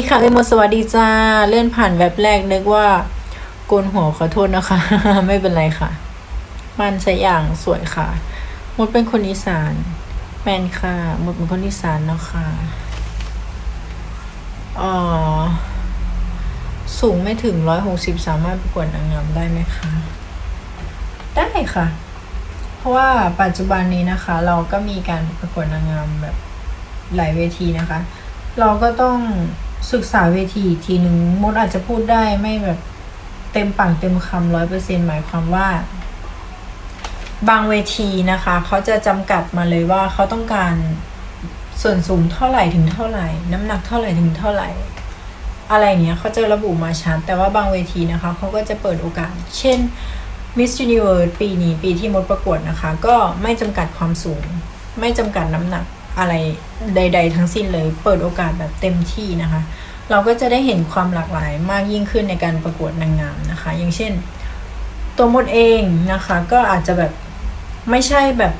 ีค่ะเอ้ยมดสวัสดีจ้า เลื่อนผ่านแว็บแรกนึกว่าโกนหัวขอโทษนะคะ ไม่เป็นไรค่ะ มันใช้อย่างสวยค่ะ มดเป็นคนอีสาน แมนค่ะ มดเป็นคนอีสานเนาะค่ะอ่อสูงไม่ถึงร้อยหกสิบสามารถประกวดนางงามได้ไหมคะ ได้ค่ะ เพราะว่าปัจจุบันนี้นะคะ เราก็มีการประกวดนางงามแบบหลายเวทีนะคะ เราก็ต้อง ศึกษาเวทีอีกทีหนึ่งมดอาจจะพูดได้ไม่แบบเต็มปากเต็มคำร้อยเปอร์เซ็นหมายความว่า บางเวทีนะคะ เขาจะจำกัดมาเลยว่าเขาต้องการส่วนสูงเท่าไหร่ถึงเท่าไหร่ น้ำหนักเท่าไหร่ถึงเท่าไหร่ อะไรเนี้ยเขาจะระบุมาชัดแต่ว่าบางเวทีนะคะเขาก็จะเปิดโอกาส เช่น Miss Universe ปีนี้ปีที่มดประกวดนะคะ ก็ไม่จำกัดความสูง ไม่จำกัดน้ำหนัก อะไรใด ๆ ทั้งสิ้นเลยเปิดโอกาสแบบเต็มที่นะคะ เราก็จะได้เห็นความหลากหลายมากยิ่งขึ้นในการประกวดนางงามนะคะ อย่างเช่น ตัวมดเองนะคะก็อาจจะแบบไม่ใช่แบบ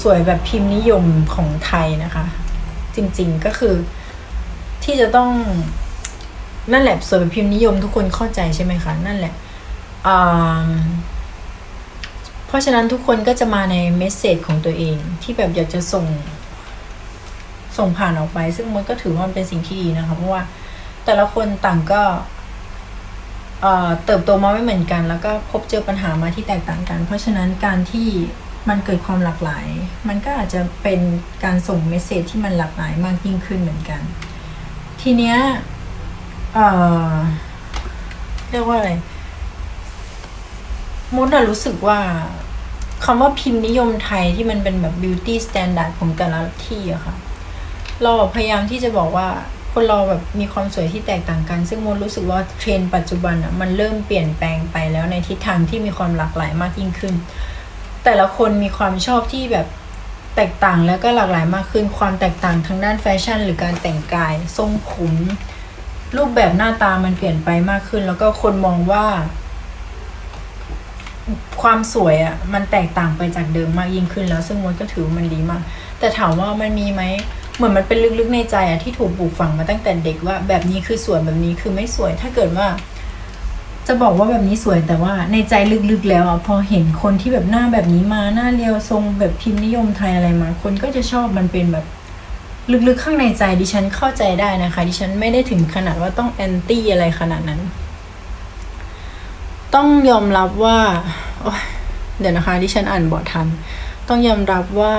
สวยแบบพิมพ์นิยมของไทยนะคะ จริงๆก็คือที่จะต้องนั่นแหละสวยแบบพิมพ์นิยมทุกคนเข้าใจใช่ไหมคะนั่นแหละเพราะฉะนั้นทุกคนก็จะมาในเมสเซจของตัวเองที่แบบอยากจะส่ง ส่งผ่านออกไป ซึ่งมันก็ถือว่ามันเป็นสิ่งที่ดีนะคะเพราะว่าแต่ละคนต่างก็เเติบโตมาไม่เหมือนกัน แล้วก็พบเจอปัญหามาที่แตกต่างกัน เพราะฉะนั้นการที่มันเกิดความหลากหลาย มันก็อาจจะเป็นการส่งเมสเซจที่มันหลากหลายมากยิ่งขึ้นเหมือนกัน ทีเนี้ยเเรียกว่าอะไรมดอะรู้สึกว่าคำว่าพิมพ์นิยมไทยที่มันเป็นแบบ beauty standard ของแต่ละที่อะค่ะ เราพยายามที่จะบอกว่าคนเราแบบมีความสวยที่แตกต่างกัน ซึ่งมดรู้สึกว่าเทรนปัจจุบันอะมันเริ่มเปลี่ยนแปลงไปแล้วในทิศทางที่มีความหลากหลายมากยิ่งขึ้น แต่ละคนมีความชอบที่แบบแตกต่างแล้วก็หลากหลายมากขึ้น ความแตกต่างทางด้านแฟชั่น หรือการแต่งกาย ทรงผมรูปแบบหน้าตามันเปลี่ยนไปมากขึ้น แล้วก็คนมองว่า ความสวยอะ่ะมันแตกต่างไปจากเดิมมากยิ่งขึ้นแล้วซึ่งมดก็ถือว่ามันดีมาก แต่ถามว่ามันมีไหม เหมือนมันเป็นลึกๆในใจอะที่ถูกปลูกฝังมาตั้งแต่เด็กว่า แบบนี้คือสวยแบบนี้คือไม่สวย ถ้าเกิดว่า จะบอกว่าแบบนี้สวยแต่ว่าในใจลึกๆแล้วอะพอเห็นคนที่แบบหน้าแบบนี้มาหน้าเรียวทรงแบบพิมพ์นิยมไทยอะไรมา คนก็จะชอบมันเป็นแบบลึกๆข้างในใจดิฉันเข้าใจได้นะคะ ดิฉันไม่ได้ถึงขนาดว่าต้องแอนตี้อะไรขนาดนั้น ต้องยอมรับว่าเดี๋ยวนะคะ ดิฉันอ่านบททัน ต้องยอมรับว่า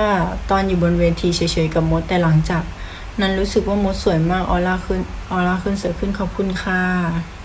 ตอนอยู่บนเวทีเฉยๆกับมดแต่หลังจาก นั้นรู้สึกว่ามดสวยมากออร่าขึ้นออร่าขึ้นสวยขึ้นขอบคุณค่ะ